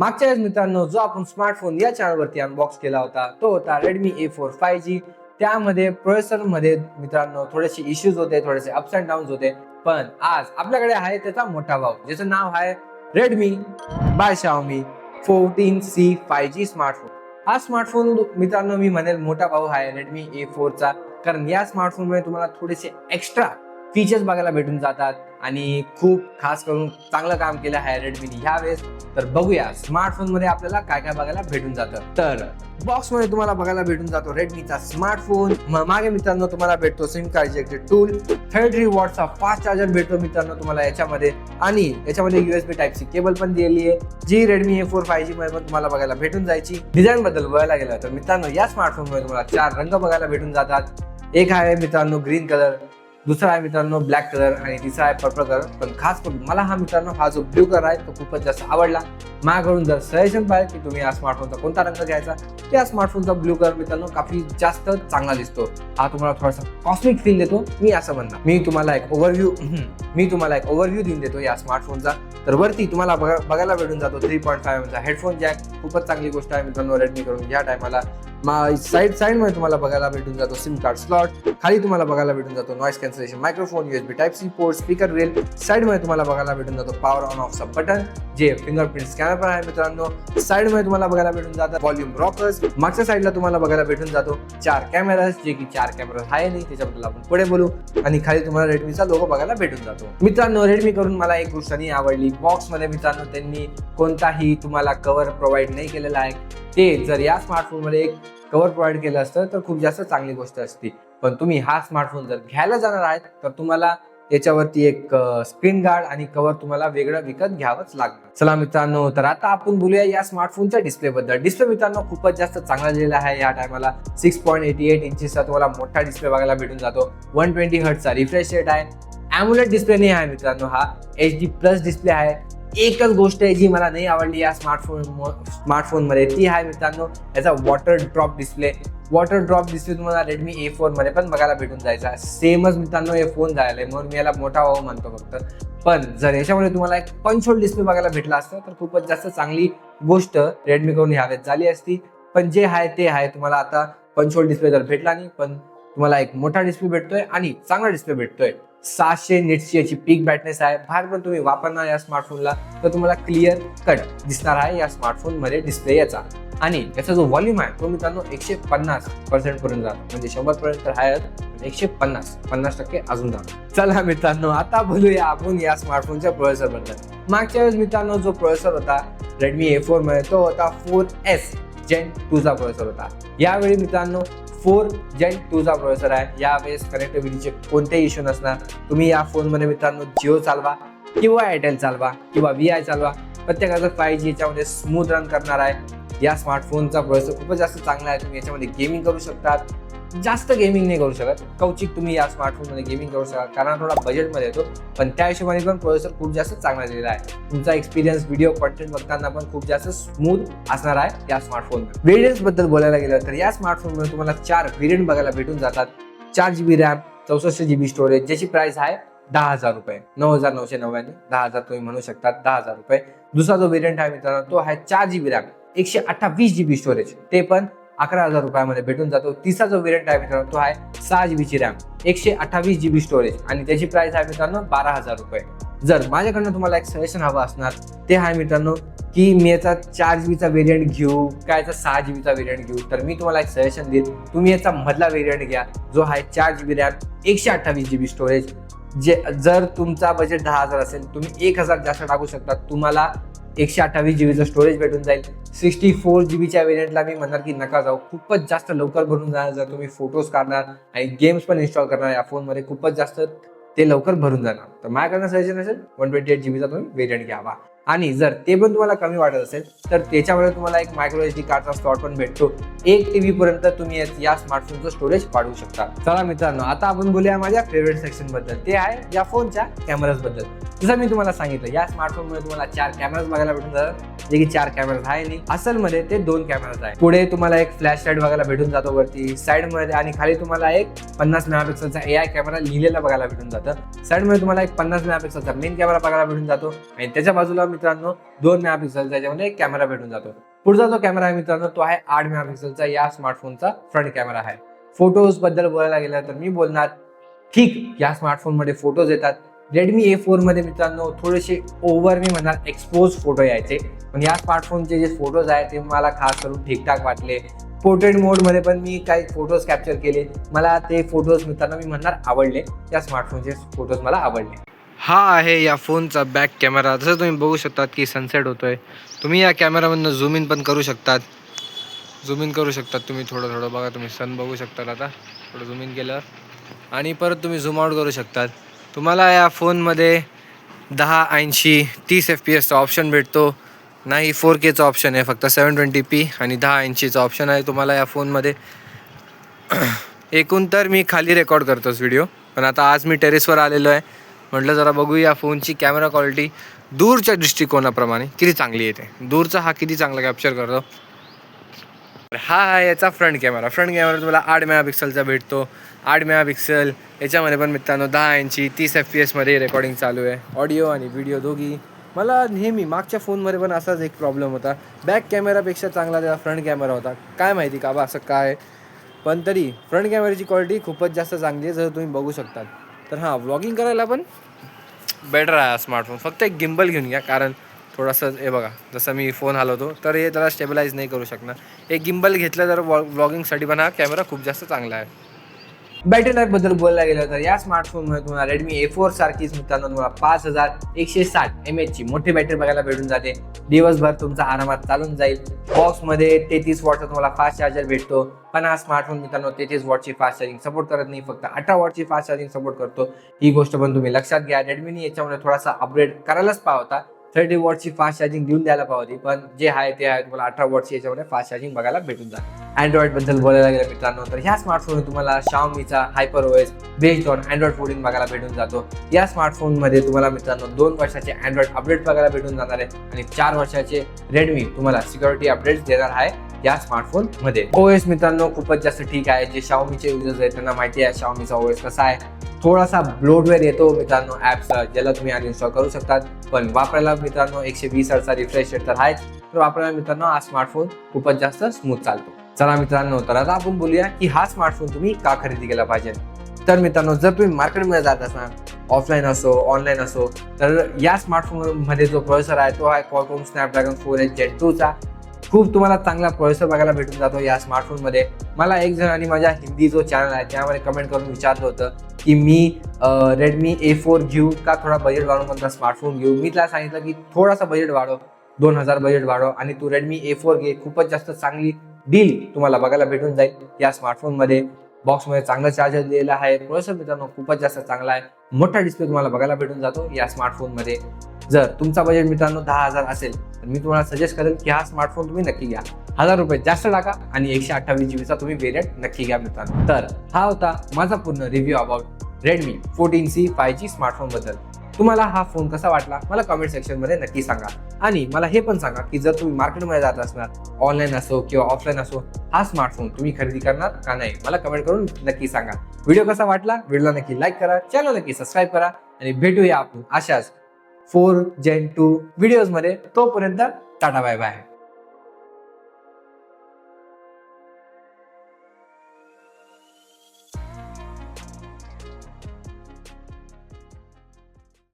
मागच्या वेळेस मित्रांनो जो आपण स्मार्टफोन या चॅनलवरती अनबॉक्स केला होता तो होता Redmi A four five G त्यामध्ये प्रोसेसरमध्ये मित्रांनो थोडेसे इश्यूज होते थोडेसे अप्स अँड डाऊन होते. पण आज आपल्याकडे आहे त्याचा मोठा भाव ज्याचं नाव आहे Redmi by Xiaomi fourteen C five G smartphone हा स्मार्टफोन मित्रांनो मी म्हणेल मोठा भाऊ आहे रेडमी ए फोरचा कारण या स्मार्टफोनमुळे तुम्हाला थोडेसे एक्स्ट्रा फीचर्स बघायला भेटून जातात. आणि खूप खास करून चांगलं काम केलं आहे रेडमीने ह्यावेळेस तर बघूया स्मार्टफोनमध्ये आपल्याला काय काय बघायला भेटून जातं. तर बॉक्समध्ये तुम्हाला बघायला भेटून जातो रेडमीचा स्मार्टफोन मागे मित्रांनो तुम्हाला भेटतो SIM card ejected tool thirty वॉटचा fast charger भेटतो मित्रांनो तुम्हाला याच्यामध्ये. आणि याच्यामध्ये युएसबी टाईप सी केबल पण दिलेली आहे जी Redmi A four five G मध्ये पण तुम्हाला बघायला भेटून जायची. डिझाईन बद्दल बघायला गेलं तर मित्रांनो या स्मार्टफोनमध्ये तुम्हाला चार रंग बघायला भेटून जातात. एक आहे मित्रांनो ग्रीन कलर दुसरा आहे मित्रांनो ब्लॅक कलर आणि तिसरा आहे पर्पल कलर पण खास करून मला हा मित्रांनो हा जो ब्ल्यू कलर आहे तो खूपच जास्त आवडला. माझ्याकडून जर सजेशन पाहिजे की तुम्ही या स्मार्टफोनचा कोणता रंग घ्यायचा त्या स्मार्टफोनचा ब्ल्यू कलर मित्रांनो काफी जास्त चांगला दिसतो. हा तुम्हाला थोडासा कॉस्मिक फील देतो. मी असं म्हणणार. मी तुम्हाला एक ओव्हरव्ह्यू मी तुम्हाला एक ओव्हरव्ह्यू देऊन देतो या स्मार्टफोनचा तर वरती तुम्हाला बघायला भेटून जातो थ्री पॉईंट फायव्हचा हेडफोन जॅक खूपच चांगली गोष्ट आहे मित्रांनो रेडमी करून. या टायमाला साईड साईडमध्ये तुम्हाला बघायला भेटून जातो सिम कार्ड स्लॉट खाली तुम्हाला बघायला भेटून जातो noise cancellation microphone USB type C port speaker rail साईडमध्ये तुम्हाला बघायला भेटून जातो पॉवर ऑन ऑफचा बटन जे फिंगरप्रिंट स्कॅनर पण आहे मित्रांनो. साईडमध्ये तुम्हाला बघायला भेटून जातात व्हॉल्यूम रॉकर्स मागच्या साईडला तुम्हाला बघायला भेटून जातो चार कॅमेराज जे की चार कॅमेरा आहे नाही त्याच्याबद्दल आपण पुढे बोलू. आणि खाली तुम्हाला रेडमीचा लोगो बघायला भेटून जातो. मित्रांनो रेडमी करून मला एक गोष्ट नाही आवडली. बॉक्समध्ये मित्रांनो त्यांनी कोणताही तुम्हाला कव्हर प्रोव्हाइड नाही केलेला आहे. ते जर या स्मार्टफोनमध्ये एक कवर प्रोव्हाइड केलं असतं तर खूप जास्त चांगली गोष्ट असती. पण तुम्ही हा स्मार्टफोन जर घ्यायला जाणार आहेत तर तुम्हाला याच्यावरती एक स्क्रीन गार्ड आणि कव्हर तुम्हाला वेगळं विकत घ्यावंच लागणार. चला मित्रांनो तर आता आपण बोलूया या स्मार्टफोनच्या डिस्प्ले बद्दल. डिस्प्ले मित्रांनो खूपच जास्त चांगला दिलेला आहे या टायमाला सिक्स पॉईंट एटी एट इंचेसचा तुम्हाला मोठा डिस्प्ले बघायला भेटून जातो. वन ट्वेंटी हर्टचा रिफ्रेश रेट आहे. अॅम्युलेट डिस्प्ले नाही आहे मित्रांनो हा. एच डी प्लस डिस्प्ले आहे. एकच गोष्ट आहे जी मला नाही आवडली या स्मार्टफोन स्मार्टफोनमध्ये ती आहे मित्रांनो याचा water drop display water drop display तुम्हाला रेडमी ए फोनमध्ये पण बघायला भेटून जायचा. सेमच मित्रांनो हे फोन झालेला आहे. म्हणून मी याला मोठा व्हावं म्हणतो फक्त. पण जर याच्यामध्ये तुम्हाला एक पंचोल डिस्प्ले बघायला भेटला असतं तर खूपच जास्त चांगली गोष्ट रेडमी करून ह्यावेळेस झाली असती. पण जे आहे ते आहे. तुम्हाला आता पंचोल डिस्प्ले जर भेटला नाही पण तुम्हाला एक मोठा डिस्प्ले भेटतोय आणि चांगला डिस्प्ले भेटतोय. सहाशे निट्सची याची पीक बॅटनेस आहे. बाहेर पण तुम्ही वापरणार या स्मार्टफोनला तर तुम्हाला क्लिअर कट दिसणार आहे या स्मार्टफोनमध्ये डिस्प्ले याचा. आणि याचा जो व्हॉल्यूम आहे तो मित्रांनो एकशे पन्नास पर्सेंट पर्यंत जातो. म्हणजे शंभर पर्यंत हायर आहे एकशे पन्नास पन्नास टक्के अजून जातो. चला मित्रांनो आता बोलूया आपण या स्मार्टफोनच्या प्रोसेसरबद्दल. मागच्या वेळेस मित्रांनो जो प्रोसेसर होता रेडमी ए फोरमध्ये तो होता फोर एस जेन टूचा प्रोसेसर होता. यावेळी मित्रांनो फोर जेन टूचा प्रोसेसर आहे. यावेळेस कनेक्टिव्हिटीचे कोणतेही इश्यू नसणार. तुम्ही या फोनमध्ये मित्रांनो जिओ चालवा किंवा एअरटेल चालवा किंवा व्ही आय चालवा. प्रत्येकाचं फाय जी याच्यामध्ये स्मूथ रन करणार आहे. या स्मार्टफोनचा प्रोसेसर खूपच जास्त चांगला आहे. तुम्ही याच्यामध्ये गेमिंग करू शकतात. जास्त गेमिंग नाही करू शकत. कौचिक तुम्ही या स्मार्टफोनमध्ये गेमिंग करू शकता कारण थोडा बजेटमध्ये येतो. पण त्या हिशोबाने पण प्रोसेसर खूप जास्त चांगला दिलेला आहे. तुमचा एक्सपिरियन्स व्हिडिओ कॉन्टेंट बघताना पण खूप जास्त स्मूथ असणार आहे या स्मार्टफोन व्हेरियंट्सबद्दल बोलायला गेलं तर या स्मार्टफोनमध्ये तुम्हाला चार व्हेरियंट बघायला भेटून जातात. चार जी बी रॅम चौसष्ट जी बी स्टोरेज ज्याची प्राइस आहे दहा हजार रुपये. नऊ हजार नऊशे नव्याण्णव दहा हजार तुम्ही म्हणू शकता दहा हजार रुपये. दुसरा जो व्हेरियंट आहे मित्रांनो तो आहे चार जी बी रॅम एकशे अठ्ठावीस जी बी स्टोरेज ते पण अकरा हजार रुपयामध्ये भेटून जातो. तिसरा जो वेरियंट आहे मित्रांनो तो आहे सहा जी बीची रॅम एकशे अठ्ठावीस जी बी स्टोरेज आणि त्याची प्राइस आहे मित्रांनो बारा हजार रुपये. जर माझ्याकडनं तुम्हाला एक सजेशन हवं असणार ते आहे मित्रांनो की मी याचा चार जी बीचा वेरियंट घेऊ काय याचा सहा जी बीचा वेरियंट घेऊ तर मी तुम्हाला एक सजेशन देईन. तुम्ही याचा मधला वेरियंट घ्या जो आहे चार जी बी रॅम एकशे अठ्ठावीस जी बी स्टोरेज जे जर तुमचा बजेट दहा हजार असेल तुम्ही एक हजार जास्त टाकू शकता. तुम्हाला एकशे अठ्ठावीस जी बीचं स्टोरेज भेटून जाईल. सिक्स्टी फोर जी बीच्या व्हेरियंटला मी म्हणणार की नका जाऊ. खूपच जास्त लवकर भरून जाणार जर तुम्ही फोटोज काढणार आणि गेम्स पण इन्स्टॉल करणार या फोनमध्ये खूपच जास्त ते लवकर भरून जाणार. तर माझ्याकडनं सजेशन असेल वन ट्वेंटी एट जी बीचा तुम्ही व्हेरियंट घ्यावा. आणि जर ते पण तुम्हाला कमी वाटत असेल तर त्याच्यामध्ये तुम्हाला एक मायक्रो एच डी कार्डचा स्लॉट पण भेटतो. एक टी व्ही पर्यंत तुम्ही या- स्मार्टफोनचं स्टोरेज वाढवू शकता. चला मित्रांनो आता आपण बोलूया माझ्या फेवरेट सेक्शनबद्दल. ते आहे या फोनच्या कॅमेराजबद्दल. जसं मी तुम्हाला सांगितलं या स्मार्टफोनमध्ये तुम्हाला चार कॅमेराज बघायला भेटून जातात. जे की चार कॅमेराज आहे नाही असलमध्ये ते दोन कॅमेराज आहे. पुढे तुम्हाला एक फ्लॅश लाइट बघायला भेटून जातो वरती. साईडमध्ये आणि खाली तुम्हाला एक पन्नास मेगापिक्सलचा ए आय कॅमेरा लिहिलेला बघायला भेटून जातं. साईडमध्ये तुम्हाला एक पन्नास मेगापिक्सलचा मेन कॅमेरा बघायला भेटून जातो. आणि त्याच्या बाजूला मित्रांनो दोन मेगा पिक्सेलचा याच्यामध्ये कॅमेरा भेटून जातो. पुढचा जो कॅमेरा आहे मित्रांनो तो आहे आठ मेगा पिक्सेलचा या स्मार्टफोनचा फ्रंट कॅमेरा आहे. फोटोजबद्दल बोलायला गेलं तर मी बोलणार ठीक या स्मार्टफोनमध्ये फोटोज येतात. रेडमी ए फोरमध्ये मित्रांनो थोडेसे ओव्हर मी म्हणणार एक्सपोज फोटो यायचे. पण या स्मार्टफोनचे जे फोटोज आहेत ते मला खास करून ठीकठाक वाटले. पोर्ट्रेट मोडमध्ये पण मी काही फोटोज कॅप्चर केले. मला ते फोटोज मित्रांनो मी म्हणणार आवडले. त्या स्मार्टफोनचे फोटोज मला आवडले. हा आहे या फोनचा बॅक कॅमेरा जसं तुम्ही बघू शकतात की सनसेट होतो आहे तुम्ही या कॅमेरामधनं झूम इन पण करू शकतात. झूम इन करू शकतात तुम्ही थोडं थोडं. बघा तुम्ही सन बघू शकतात आता. थोडं झूम इन केल्यावर. आणि परत तुम्ही झूम आउट करू शकतात. तुम्हाला या फोनमध्ये दहा ऐंशी तीस एफ पी एसचा ऑप्शन भेटतो. नाही फोर केचं ऑप्शन आहे. फक्त सेवन ट्वेंटी पी आणि दहा ऐंशीचं ऑप्शन आहे तुम्हाला या फोनमध्ये एकूण तर मी खाली रेकॉर्ड करतोच व्हिडिओ पण आता आज मी टेरेसवर आलेलो आहे. म्हटलं जरा बघूया फोनची कॅमेरा क्वालिटी दूरच्या दृष्टिकोनाप्रमाणे किती चांगली येते. दूरचा हा किती चांगला कॅप्चर करतो. हा आहे याचा फ्रंट कॅमेरा फ्रंट कॅमेरा तुम्हाला आठ मेगा पिक्सलचा भेटतो. आठ मेगा पिक्सल याच्यामध्ये पण मित्रांनो दहा इंची तीस एफ पी एसमध्ये रेकॉर्डिंग चालू आहे. ऑडिओ आणि व्हिडिओ दोघी. मला नेहमी मागच्या फोनमध्ये पण असाच एक प्रॉब्लेम होता. बॅक कॅमेरापेक्षा चांगला त्याचा फ्रंट कॅमेरा होता. काय माहिती का बा असं काय? पण तरी फ्रंट कॅमेऱ्याची क्वालिटी खूपच जास्त चांगली आहे जसं तुम्ही बघू शकतात. तर हां व्लॉगिंग करायला पण बेटर आहे स्मार्टफोन फक्त एक गिम्बल घेऊन घ्या कारण थोडंसं हे बघा जसं मी फोन हलवतो तर हे त्याला स्टेबलाइज नाही करू शकणार. एक गिम्बल घेतलं तर व्लॉगिंगसाठी पण हा कॅमेरा खूप जास्त चांगला आहे. बॅटरी लाईफबद्दल बोलायला गेलं तर या स्मार्टफोनमध्ये तुम्हाला रेडमी ए फोर सारखीच मित्रांनो तुम्हाला पाच हजार एकशे साठ एम ची मोठी बॅटरी बघायला भेटून जाते. दिवसभर तुमचा आरामात चालून जाईल. बॉक्समध्ये तेहतीस वॉटचा तुम्हाला फास्ट चार्जर भेटतो. पण हा स्मार्टफोन मित्रांनो तेहतीस वॉटची फास्ट चार्जिंग सपोर्ट करत नाही. फक्त अठरा वॉटची फास्ट चार्जिंग सपोर्ट करतो. ही गोष्ट पण तुम्ही लक्षात घ्या. रेडमीने याच्यामध्ये थोडासा अपग्रेड करायलाच पाहता होता थर्टी वॉटची फास्ट चार्जिंग देऊन द्यायला पाहिजे पण जे आहे ते आहे तुम्हाला अठरा वॉटची याच्यामध्ये फास्ट चार्जिंग बघायला भेटून जाईल अँड्रॉइडबद्दल बोलायला गेलं मित्रांनो तर ह्या स्मार्टफोन तुम्हाला शाओमीचा hyper OS based on Android fourteen बघायला भेटून जातो. या स्मार्टफोनमध्ये तुम्हाला मित्रांनो दोन वर्षाचे अँड्रॉइड अपडेट बघायला भेटून जाणार आहे आणि चार वर्षाचे रेडमी तुम्हाला सिक्युरिटी अपडेट्स देणार आहे या स्मार्टफोनमध्ये. ओएस मित्रांनो खूपच जास्त ठीक आहे. जे शाओमीचे युजर्स आहेत त्यांना माहिती आहे शाओमीचा ओएस कसा आहे. थोडासा ब्लोडवेअर येतो मित्रांनो ॲपचा ज्याला तुम्ही अनइन्स्टॉल करू शकतात. पण वापरायला मित्रांनो एकशे वीस हर्चा रिफ्रेश रेट तर आहेच. तर वापरायला मित्रांनो हा स्मार्टफोन खूपच जास्त स्मूथ चालतो. चला मित्रांनो तर आता आपण बोलूया की हा स्मार्टफोन तुम्ही का खरेदी केला पाहिजे? तर मित्रांनो जर तुम्ही मार्केटमध्ये जात असाल ऑफलाईन असो ऑनलाईन असो तर या स्मार्टफोनमध्ये जो प्रोसेसर आहे तो आहे Qualcomm Snapdragon four H jet टूचा खूप तुम्हाला चांगला प्रोसेसर बघायला भेटून जातो या स्मार्टफोनमध्ये मला एक जणांनी माझ्या हिंदी जो चॅनल आहे त्यामध्ये कमेंट करून विचारलं होतं की मी रेडमी ए फोर घेऊ का थोडा बजेट वाढवून कोणता स्मार्टफोन घेऊ? मी त्याला सांगितलं की थोडासा बजेट वाढव दोन हजार बजेट वाढव आणि तू रेडमी ए फोर घे. खूपच जास्त चांगली डील तुम्हाला बघायला भेटून जाईल या स्मार्टफोनमध्ये बॉक्समध्ये चांगलं चार्जर दिलेला आहे. प्रोसेसर मित्रांनो खूपच जास्त चांगला आहे. मोठा डिस्प्ले तुम्हाला बघायला भेटून जातो या स्मार्टफोनमध्ये जर तुमचा बजेट मित्रांनो दहा हजार असेल तर मी तुम्हाला सजेस्ट करेन की हा स्मार्टफोन तुम्ही नक्की घ्या. हजार रुपये जास्त टाका आणि एकशे अठ्ठावीस जीबीचा तुम्ही वेरियंट नक्की घ्या मित्रांनो. तर हा होता माझा पूर्ण review about Redmi fourteen C five G स्मार्टफोनबद्दल. तुम्हाला हा फोन कसा वाटला मला कमेंट सेक्शनमध्ये नक्की सांगा. आणि मला हे पण सांगा की जर तुम्ही मार्केटमध्ये जात असणार ऑनलाईन असो किंवा ऑफलाईन असो हा स्मार्टफोन तुम्ही खरेदी करणार का नाही? मला कमेंट करून नक्की सांगा. व्हिडिओ कसा वाटला? व्हिडिओला नक्की लाईक करा. चॅनल नक्की सबस्क्राईब करा. आणि भेटूया आपण अशाच फोर जेन टू व्हिडिओजमध्ये तोपर्यंत टाटा बाय बाय.